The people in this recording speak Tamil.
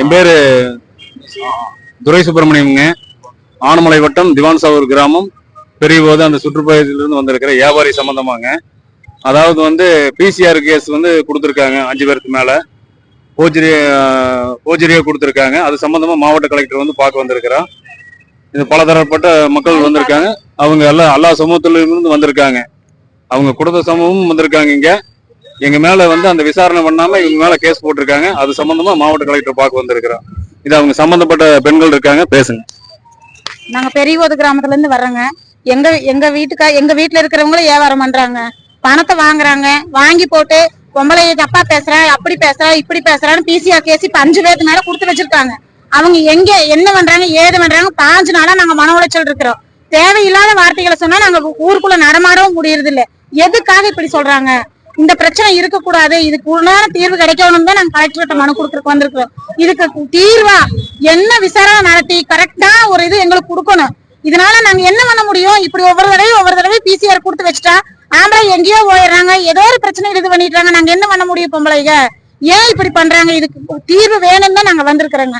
என் பேர் துரை சுப்பிரமணியம்ங்க ஆனமலை வட்டம் திவான் சாவூர் கிராமம் பெரியபோது அந்த சுற்றுப்பயத்திலிருந்து வந்திருக்கிற வியாபாரி சம்பந்தமாங்க. அதாவது வந்து பிசிஆர் கேஸ் வந்து கொடுத்துருக்காங்க அஞ்சு பேருக்கு மேலே. போஜரி போஜரியா கொடுத்துருக்காங்க. அது சம்மந்தமாக மாவட்ட கலெக்டர் வந்து பார்க்க வந்திருக்கிறோம் இது பலதரப்பட்ட மக்கள் வந்திருக்காங்க. அவங்க எல்லாம் எல்லா சமூகத்திலிருந்து வந்திருக்காங்க. அவங்க கொடுத்த சமூகமும் வந்திருக்காங்க இங்கே. எங்க மேல வந்து அந்த விசாரணை பண்ணாம இவங்க மேல கேஸ் போட்டிருக்காங்க. அது சம்பந்தமா மாவட்ட கலெக்டர் பார்க்க வந்திருக்கிறோம். இது அவங்க சம்பந்தப்பட்ட பெண்கள் இருக்காங்க. பேசுங்க. நாங்க பெரியவோது கிராமத்துல இருந்து வர்றோங்க. எங்க எங்க வீட்டுக்கா எங்க வீட்டுல இருக்கிறவங்களும் வியாபாரம் பண்றாங்க. பணத்தை வாங்குறாங்க. வாங்கி போட்டு பொம்பளை தப்பா பேசுறா அப்படி பேசுறா இப்படி பேசுறான்னு பிசிஆர் கேஸ் இப்ப அஞ்சு பேருக்கு மேல கொடுத்து வச்சிருக்காங்க. அவங்க எங்க என்ன பண்றாங்க ஏது பண்றாங்க பாஞ்சு நாளா நாங்க மன உளைச்சல் இருக்கிறோம். தேவையில்லாத வார்த்தைகளை சொன்னா நாங்க ஊருக்குள்ள நடமாடவும் முடியறது இல்ல எதுக்காக இப்படி சொல்றாங்க? இந்த பிரச்சனை இருக்கக்கூடாது. இதுக்கு உண்டான தீர்வு கிடைக்கணும் தான் நாங்க கலெக்டர்கிட்ட மனு கொடுத்துருக்கு வந்திருக்கிறோம். இதுக்கு தீர்வா என்ன விசாரணை நடத்தி கரெக்டா ஒரு இது எங்களுக்கு கொடுக்கணும். இதனால நாங்க என்ன பண்ண முடியும்? இப்படி ஒவ்வொரு தடவையும் ஒவ்வொரு தடவையும் பிசிஆர் கொடுத்து வச்சுட்டா ஆம்பளை எங்கேயோ போயிடுறாங்க. ஏதோ ஒரு பிரச்சனை இது பண்ணிடுறாங்க. நாங்க என்ன பண்ண முடியும் பொம்பளைங்க? ஏன் இப்படி பண்றாங்க? இதுக்கு தீர்வு வேணும்னு தான் நாங்க வந்திருக்கிறோங்க.